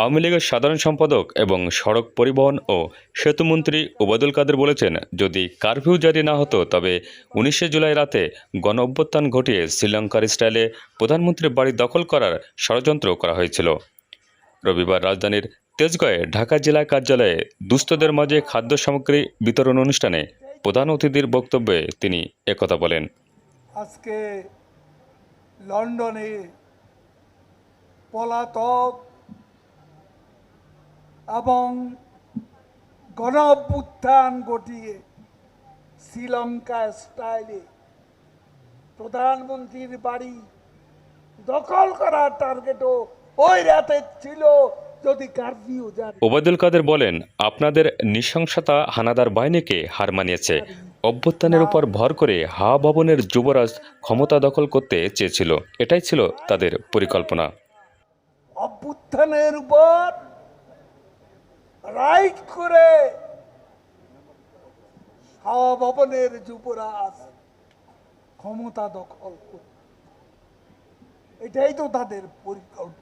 আওয়ামী লীগের সাধারণ সম্পাদক এবং সড়ক পরিবহন ও সেতুমন্ত্রী ওবায়দুল কাদের বলেছেন, যদি কারফিউ জারি না হতো, তবে উনিশে জুলাই রাতে গণ অভ্যুত্থান ঘটিয়ে শ্রীলঙ্কার স্টাইলে প্রধানমন্ত্রীর বাড়ি দখল করার ষড়যন্ত্র করা হয়েছিল। রবিবার রাজধানীর তেজগাঁয়ে ঢাকা জেলা কার্যালয়ে দুস্থদের মাঝে খাদ্য সামগ্রী বিতরণ অনুষ্ঠানে প্রধান অতিথির বক্তব্যে তিনি একথা বলেন। আজকে লন্ডনে পলাতক এবং গণ অভ্যুত্থান ঘটিয়ে শ্রীলঙ্কা স্টাইলে প্রধানমন্ত্রীর বাড়ি দখল করার টার্গেটও ওই রাতে ছিল যদি কারফিউ ওবায়দুল কাদের বলেন আপনাদের নৃশংসতা হানাদার বাহিনীকে হার মানিয়েছে। অভ্যুত্থানের উপর ভর করে হা ভবনের যুবরাজ ক্ষমতা দখল করতে চেয়েছিল। এটাই ছিল তাদের পরিকল্পনা। অভ্যুত্থানের উপর রাইট করে হাওয়া ভবনের যুবরাজ ক্ষমতা দখল করত এটাই তো তাদের পরিকল্পনা।